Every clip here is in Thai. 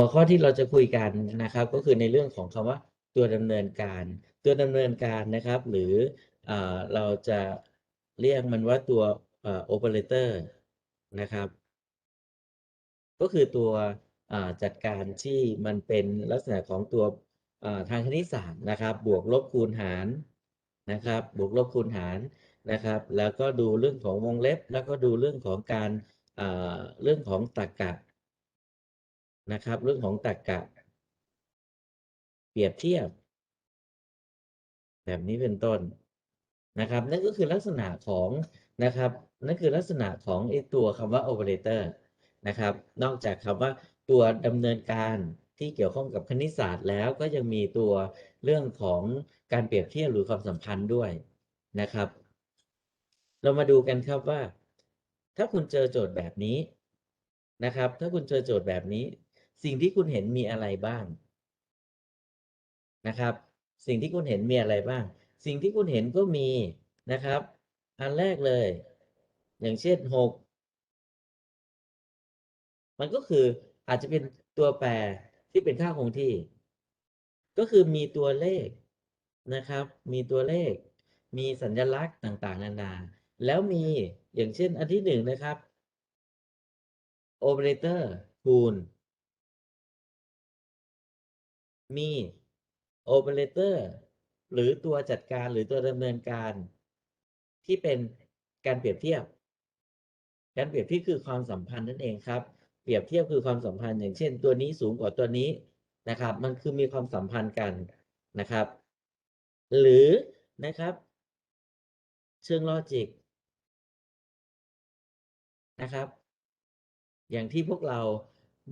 หัวข้อที่เราจะคุยกันนะครับ ก็คือในเรื่องของคำว่าตัวดำเนินการ ตัวดำเนินการนะครับ หรือเอเราจะเรียกมันว่าตัวโอเปอเรเตอร์นะครับ ก็คือตัวจัดการที่มันเป็นลักษณะของตัวทางคณิตศาสตร์นะครับ บวกลบคูณหารนะครับ บวกลบคูณหารนะครับ แล้วก็ดูเรื่องของวงเล็บ แล้วก็ดูเรื่องของการเรื่องของตรรกะ นะครับ เรื่องของตรรกะ เปรียบเทียบ แบบนี้เป็นต้นนะครับ นั่นก็คือลักษณะของนะครับ นั่นคือลักษณะของไอตัวคำว่า operator นะครับ นอกจากคำว่าตัวดำเนินการที่เกี่ยวข้องกับคณิตศาสตร์แล้วก็ยังมีตัวเรื่องของการเปรียบเทียบหรือความสัมพันธ์ด้วยนะครับ เรามาดูกันครับว่า ถ้าคุณเจอโจทย์แบบนี้นะครับ ถ้าคุณเจอโจทย์แบบนี้ สิ่งที่คุณเห็นมีอะไรบ้างนะครับ สิ่งที่คุณเห็นมีอะไรบ้าง สิ่งที่คุณเห็นก็มีนะครับ อันแรกเลย อย่างเช่นหกมันก็คืออาจจะเป็นตัวแปรที่เป็นค่าคงที่ ก็คือมีตัวเลขนะครับ มีตัวเลข มีสัญลักษณ์ต่างๆ นานา แล้วมีอย่างเช่นอันที่หนึ่งนะครับโอเปอเรเตอร์คูณ มีโอเปอเรเตอร์หรือตัวจัดการหรือตัวดำเนินการ ที่เป็นการเปรียบเทียบ การเปรียบเทียบคือความสัมพันธ์นั่นเองครับ เปรียบเทียบคือความสัมพันธ์ อย่างเช่น ตัวนี้สูงกว่าตัวนี้นะครับ มันคือมีความสัมพันธ์กันนะครับ หรือนะครับ เชิงลอจิกนะครับ อย่างที่พวกเรา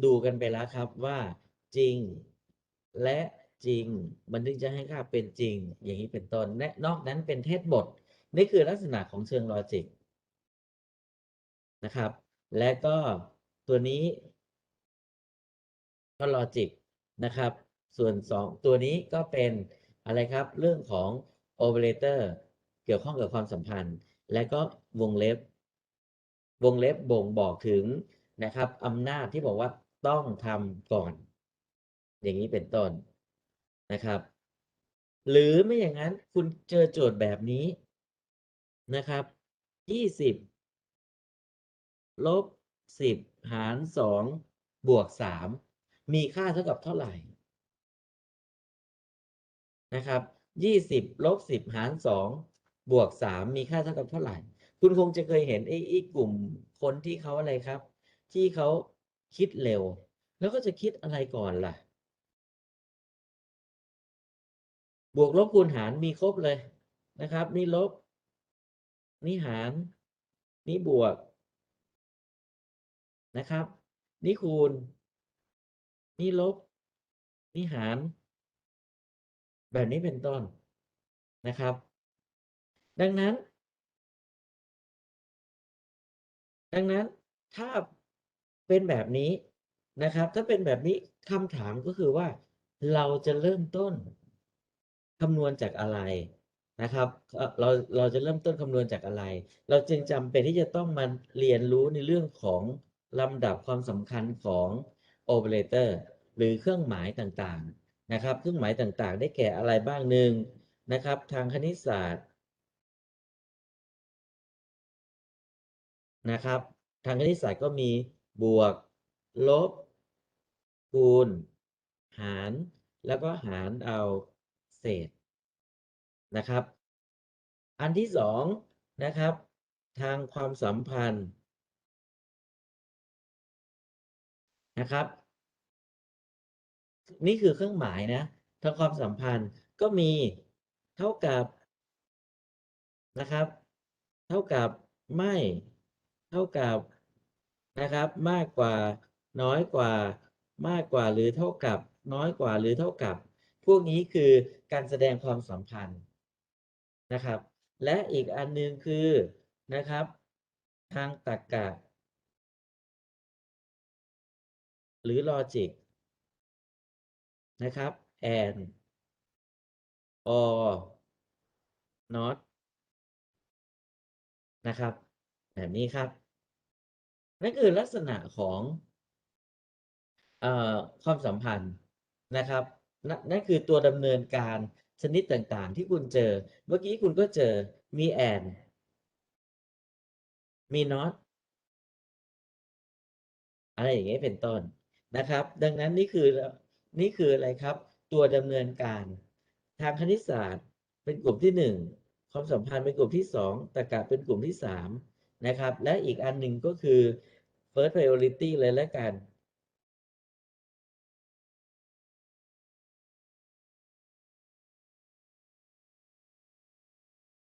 ดูกันไปแล้วครับว่าจริง และจริง มันถึงจะให้ค่าเป็นจริง อย่างนี้เป็นต้นและนอกนั้นเป็นเท็จหมดนี่คือลักษณะของเชิงลอจิกนะครับ และก็ตัวนี้ก็ลอจิกนะครับ ส่วน 2 ตัวนี้ก็เป็นอะไรครับ เรื่องของโอเปอเรเตอร์เกี่ยวข้องกับความสัมพันธ์ และก็วงเล็บ วงเล็บบ่งบอกถึงนะครับอำนาจที่บอกว่าต้องทำก่อน อย่างนี้เป็นต้นนะครับ หรือไม่อย่างนั้นคุณเจอโจทย์แบบนี้นะครับยี่สิบลบสิบหารสองบวกสามมีค่าเท่ากับเท่าไหร่นะครับยี่สิบลบสิบหารสองบวกสามมีค่าเท่ากับเท่าไหร่ คุณคงจะเคยเห็นไอ้ไอ้กลุ่มคนที่เขาอะไรครับ ที่เขาคิดเร็ว แล้วก็จะคิดอะไรก่อนล่ะ บวกลบคูณหารมีครบเลยนะครับ นี่ลบ นี่หาร นี่บวกนะครับ นี่คูณ นี่ลบ นี่หาร แบบนี้เป็นต้นนะครับ ดังนั้น ดังนั้นถ้าเป็นแบบนี้นะครับ ถ้าเป็นแบบนี้คำถามก็คือว่าเราจะเริ่มต้น คำนวณจากอะไรนะครับเราเราจะเริ่มต้นคำนวณจากอะไร เราจึงจำเป็นที่จะต้องมาเรียนรู้ในเรื่องของลำดับความสำคัญของโอเปอเรเตอร์หรือเครื่องหมายต่างๆนะครับ เครื่องหมายต่างๆ ได้แก่อะไรบ้างหนึ่งนะครับ ทางคณิตศาสตร์นะครับ ทางคณิตศาสตร์ก็มีบวก ลบ คูณ หาร แล้วก็หารเอา เศษนะครับ อันที่สองนะครับ ทางความสัมพันธ์นะครับ นี่คือเครื่องหมายนะทางความสัมพันธ์ก็มีเท่ากับนะครับ เท่ากับไม่เท่ากับนะครับ มากกว่าน้อยกว่ามากกว่าหรือเท่ากับ น้อยกว่าหรือเท่ากับ พวกนี้คือการแสดงความสัมพันธ์นะครับ และอีกอันนึงคือนะครับ ทางตรรกะหรือลอจิกนะครับ and or not นะครับ แบบนี้ครับนั่นคือลักษณะของอ่อความสัมพันธ์นะครับ นั่นคือตัวดำเนินการชนิดต่างๆ ที่คุณเจอ เมื่อกี้คุณก็เจอมีแอนมีน็อตอะไรอย่างเงี้ยเป็นต้นนะครับ ดังนั้นนี่คือนี่คืออะไรครับ ตัวดำเนินการ ทางคณิตศาสตร์ เป็นกลุ่มที่หนึ่งความสัมพันธ์เป็นกลุ่มที่สองตรรกะเป็นกลุ่มที่สามนะครับ และอีกอันหนึ่งก็คือ first priority เลยแล้วกัน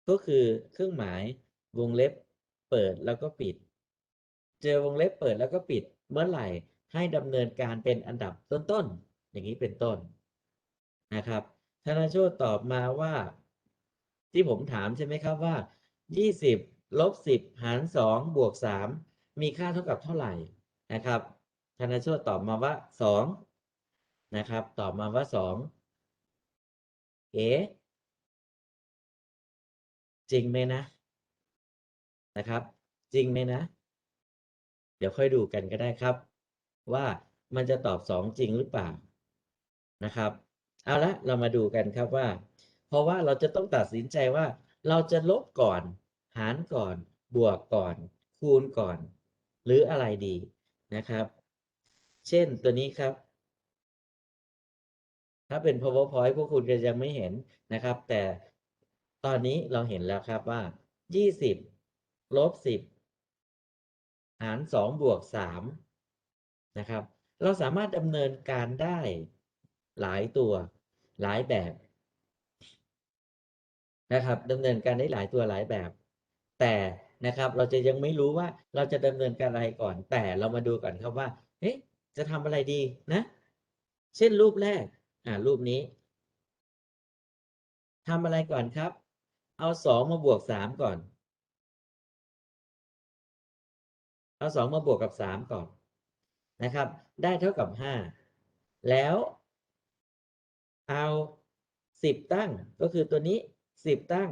ก็คือเครื่องหมายวงเล็บเปิดแล้วก็ปิด เจอวงเล็บเปิดแล้วก็ปิด เมื่อไหร่ให้ดำเนินการเป็นอันดับต้นๆอย่างนี้เป็นต้นนะครับธนาโชตตอบมาว่า ที่ผมถามใช่ไหมครับว่า 20ลบ10 หาร 2 บวก 3 มีค่าเท่ากับเท่าไหร่นะครับธนาโชตตอบมาว่า 2 นะครับ ตอบมาว่า 2 เอ๋ จริงไหมนะ นะครับ จริงไหมนะ เดี๋ยวค่อยดูกันก็ได้ครับ ว่ามันจะตอบ2จริงหรือเปล่านะครับ เอาละเรามาดูกันครับว่า เพราะว่าเราจะต้องตัดสินใจว่า เราจะลบก่อน หารก่อน บวกก่อน คูณก่อน หรืออะไรดีนะครับ เช่นตัวนี้ครับถ้าเป็น powerpoint พวกคุณก็ยังไม่เห็นนะครับ แต่ ตอนนี้เราเห็นแล้วครับว่า 20ลบ10 หาร 2 บวก 3 นะครับ เราสามารถดำเนินการได้หลายตัวหลายแบบนะครับดำเนินการได้หลายตัวหลายแบบ แต่นะครับ เราจะยังไม่รู้ว่าเราจะดำเนินการอะไรก่อน แต่เรามาดูก่อนครับว่าเอ๊ะจะทำอะไรดีนะ เช่นรูปแรก อ่ารูปนี้ทำอะไรก่อนครับ เอาสองมาบวกสามก่อน เอาสองมาบวกกับสามก่อนนะครับ ได้เท่ากับห้าแล้วเอาสิบตั้งก็คือตัวนี้สิบตั้ง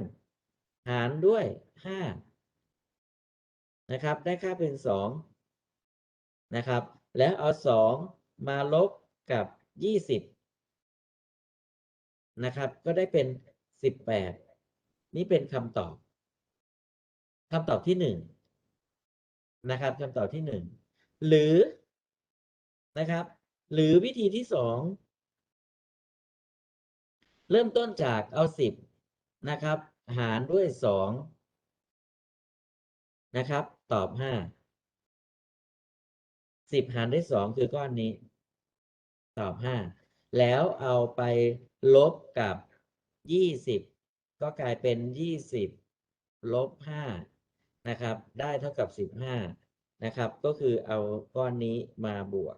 หารด้วยห้านะครับ ได้ค่าเป็นสองนะครับ แล้วเอาสองมาลบกับยี่สิบนะครับ ก็ได้เป็นสิบแปด นี่เป็นคำตอบคำตอบที่หนึ่งนะครับคำตอบที่หนึ่งหรือนะครับ หรือวิธีที่สองเริ่มต้นจากเอาสิบนะครับ หารด้วยสองนะครับ ตอบห้าสิบหารด้วยสองคือก้อนนี้ ตอบห้าแล้วเอาไปลบกับยี่สิบ ก็กลายเป็นยี่สิบลบห้านะครับ ได้เท่ากับสิบห้านะครับ ก็คือเอาก้อนนี้มาบวก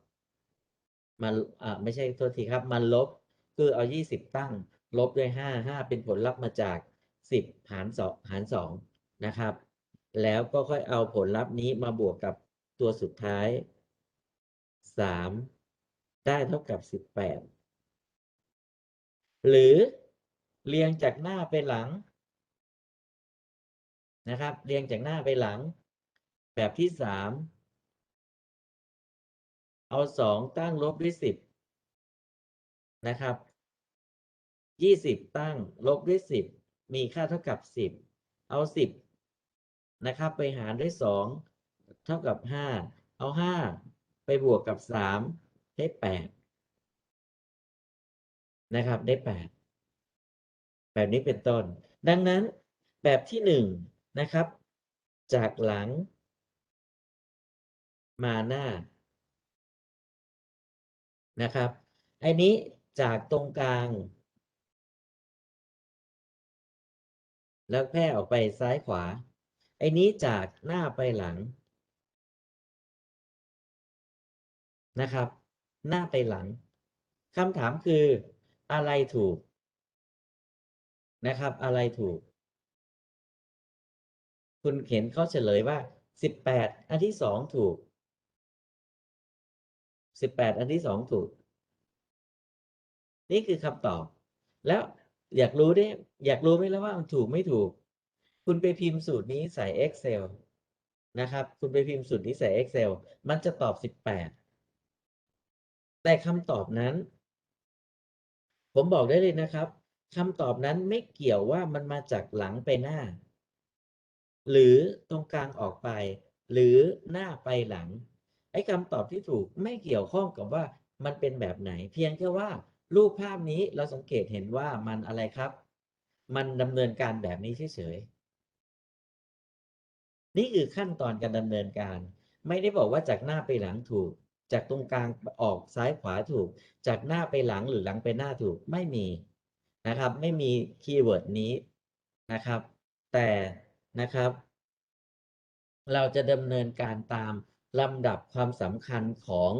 มาอ่าไม่ใช่โทษทีครับมาลบ คือเอายี่สิบตั้ง ลบด้วยห้าห้าเป็นผลลัพธ์มาจากสิบหารสองหารสองนะครับ แล้วก็ค่อยเอาผลลัพธ์นี้มาบวกกับตัวสุดท้ายสามได้เท่ากับสิบแปดหรือ เรียงจากหน้าไปหลังนะครับ เรียงจากหน้าไปหลัง แบบที่สามเอาสองตั้งลบด้วยสิบนะครับยี่สิบตั้งลบด้วยสิบมีค่าเท่ากับสิบเอาสิบนะครับ ไปหารด้วยสองเท่ากับห้าเอาห้าไปบวกกับสามได้แปดนะครับ ได้แปด แบบนี้เป็นต้น ดังนั้นแบบที่หนึ่งนะครับ จากหลัง มาหน้านะครับไอ้นี้จากตรงกลาง แล้วแพร่ออกไปซ้ายขวา ไอ้นี้จากหน้าไปหลังนะครับ หน้าไปหลังคำถามคืออะไรถูก นะครับ อะไรถูก คุณเขียนเขาเฉลยว่าสิบแปดอันที่สองถูกสิบแปดอันที่สองถูก นี่คือคำตอบ แล้วอยากรู้ได้ อยากรู้ไหมแล้วว่ามันถูกไม่ถูก คุณไปพิมพ์สูตรนี้ใส่ Excel นะครับ คุณไปพิมพ์สูตรนี้ใส่ Excel มันจะตอบ18แต่คำตอบนั้น ผมบอกได้เลยนะครับ คำตอบนั้นไม่เกี่ยวว่ามันมาจากหลังไปหน้า หรือตรงกลางออกไป หรือหน้าไปหลัง ไอ้คำตอบที่ถูกไม่เกี่ยวข้องกับว่ามันเป็นแบบไหน เพียงแค่ว่ารูปภาพนี้เราสังเกตเห็นว่ามันอะไรครับ มันดำเนินการแบบนี้เฉยๆนี่คือขั้นตอนการดำเนินการ ไม่ได้บอกว่าจากหน้าไปหลังถูก จากตรงกลางออกซ้ายขวาถูก จากหน้าไปหลังหรือหลังไปหน้าถูกไม่มี นะครับ ไม่มีคีย์เวิร์ดนี้นะครับ แต่นะครับ เราจะดำเนินการตามลำดับความสำคัญของ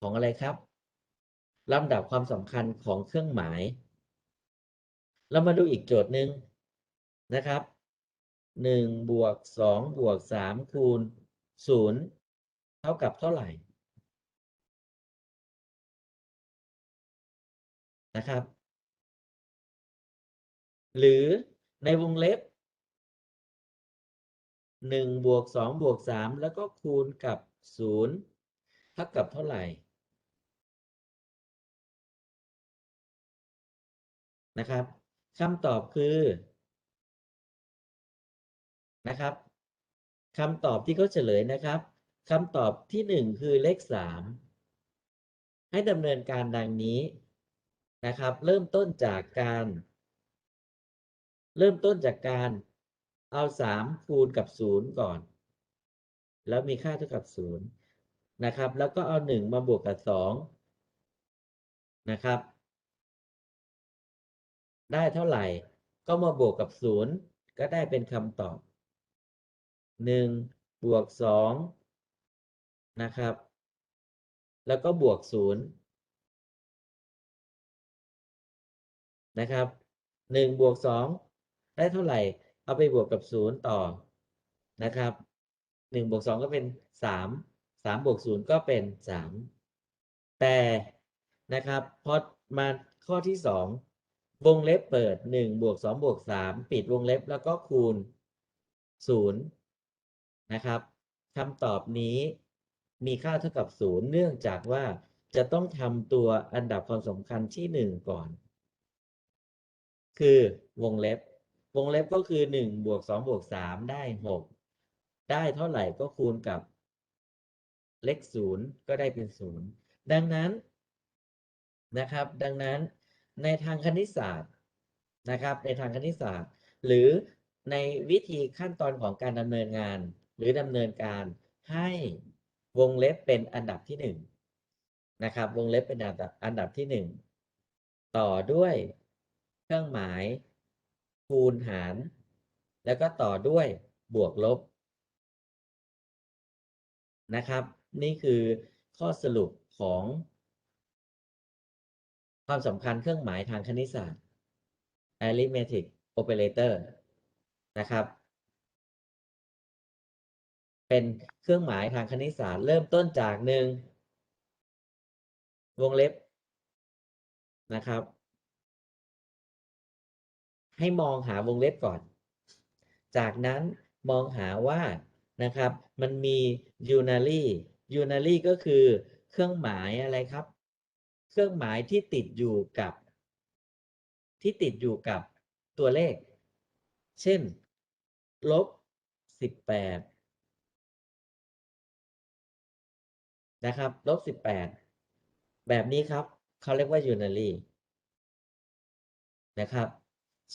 ของอะไรครับลำดับความสำคัญของเครื่องหมาย เรามาดูอีกโจทย์หนึ่งนะครับหนึ่งบวกสองบวกสามคูณศูนย์เท่ากับเท่าไหร่ นะครับ หรือในวงเล็บหนึ่งบวกสองบวกสามแล้วก็คูณกับศูนย์เท่ากับเท่าไหร่ นะครับคำตอบคือนะครับคำตอบที่เขาเฉลยนะครับคำตอบที่หนึ่งคือเลขสามให้ดำเนินการดังนี้ นะครับ เริ่มต้นจากการ เริ่มต้นจากการเอาสามคูณกับศูนย์ก่อน แล้วมีค่าเท่ากับศูนย์นะครับ แล้วก็เอาหนึ่งมาบวกกับสองนะครับ ได้เท่าไหร่ก็มาบวกกับศูนย์ก็ได้เป็นคำตอบหนึ่งบวกสองนะครับ แล้วก็บวกศูนย์ นะครับหนึ่งบวกสองได้เท่าไหร่ เอาไปบวกกับศูนย์ต่อนะครับหนึ่งบวกสองก็เป็นสามสามบวกศูนย์ก็เป็นสามแต่นะครับพอมาข้อที่สองวงเล็บเปิดหนึ่งบวกสองบวกสามปิดวงเล็บแล้วก็คูณศูนย์นะครับคำตอบนี้มีค่าเท่ากับศูนย์เนื่องจากว่าจะต้องทำตัวอันดับความสำคัญที่หนึ่งก่อน คือวงเล็บ วงเล็บก็คือหนึ่งบวกสองบวกสามได้หกได้เท่าไหร่ก็คูณกับเลขศูนย์ก็ได้เป็นศูนย์ดังนั้นนะครับ ดังนั้นในทางคณิตศาสตร์นะครับ ในทางคณิตศาสตร์ หรือในวิธีขั้นตอนของการดำเนินงาน หรือดำเนินการให้วงเล็บเป็นอันดับที่หนึ่งนะครับ วงเล็บเป็นอันดับอันดับที่หนึ่งต่อด้วย เครื่องหมาย คูณหาร แล้วก็ต่อด้วยบวกลบ นะครับ นี่คือข้อสรุปของ ความสำคัญเครื่องหมายทางคณิตศาสตร์ arithmetic operator นะครับ เป็นเครื่องหมายทางคณิตศาสตร์ เริ่มต้นจากหนึ่งวงเล็บนะครับ ให้มองหาวงเล็บก่อน จากนั้นมองหาว่านะครับมันมี unary unary ก็คือเครื่องหมายอะไรครับ เครื่องหมายที่ติดอยู่กับ ที่ติดอยู่กับตัวเลข เช่นลบสิบแปดนะครับลบสิบแปดแบบนี้ครับเขาเรียกว่า unary นะครับ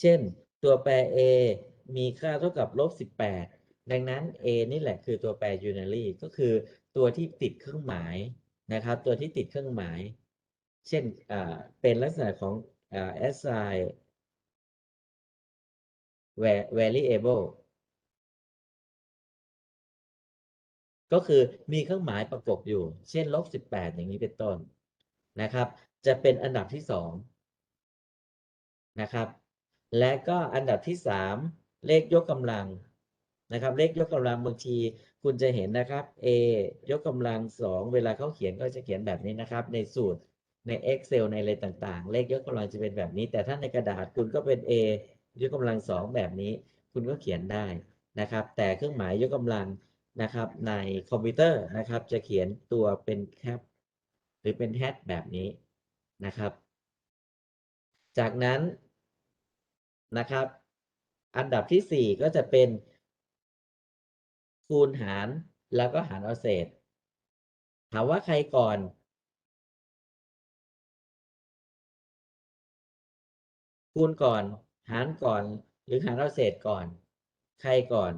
เช่น ตัวแปร a มีค่าเท่ากับลบสิบแปดดังนั้น a นี่แหละคือตัวแปร unary ก็คือตัวที่ติดเครื่องหมายนะครับ ตัวที่ติดเครื่องหมาย เช่นเป็นลักษณะของ assign variable ก็คือมีเครื่องหมายประกบอยู่ เช่นลบสิบแปดอย่างนี้เป็นต้นนะครับ จะเป็นอันดับที่สองนะครับ และก็อันดับที่สามเลขยกกำลังนะครับ เลขยกกำลังบางทีคุณจะเห็นนะครับ a ยกกำลังสองเวลาเขาเขียนก็จะเขียนแบบนี้นะครับ ในสูตรใน Excel ในอะไรต่างๆ เลขยกกำลังจะเป็นแบบนี้ แต่ถ้าในกระดาษคุณก็เป็น a ยกกำลังสองแบบนี้ คุณก็เขียนได้นะครับ แต่เครื่องหมายยกกำลังนะครับ ในคอมพิวเตอร์นะครับ จะเขียนตัวเป็นแคปหรือเป็นแฮชแบบนี้นะครับ จากนั้น นะครับ อันดับที่ 4 ก็จะเป็น คูณหารแล้วก็หารเอาเศษ ถามว่าใครก่อน คูณก่อน หารก่อน หรือหารเอาเศษก่อน ใครก่อน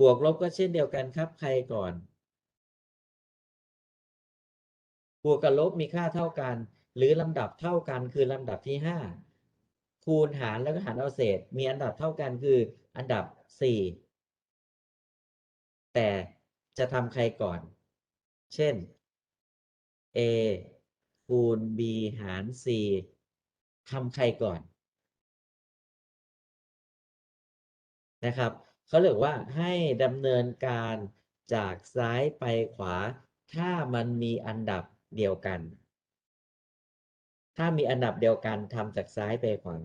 บวกลบก็เช่นเดียวกันครับ ใครก่อน บวกกับลบมีค่าเท่ากัน หรือลำดับเท่ากันคือลำดับที่ 5 คูณหารแล้วก็หารเอาเศษ มีอันดับเท่ากันคืออันดับ 4 แต่จะทำใครก่อน เช่น a คูณ b หาร c ทำใครก่อนนะครับเขาเรียกว่าให้ดำเนินการจากซ้ายไปขวา ถ้ามันมีอันดับ เดียวกัน ถ้ามีอันดับเดียวกันทำจากซ้ายไปขวา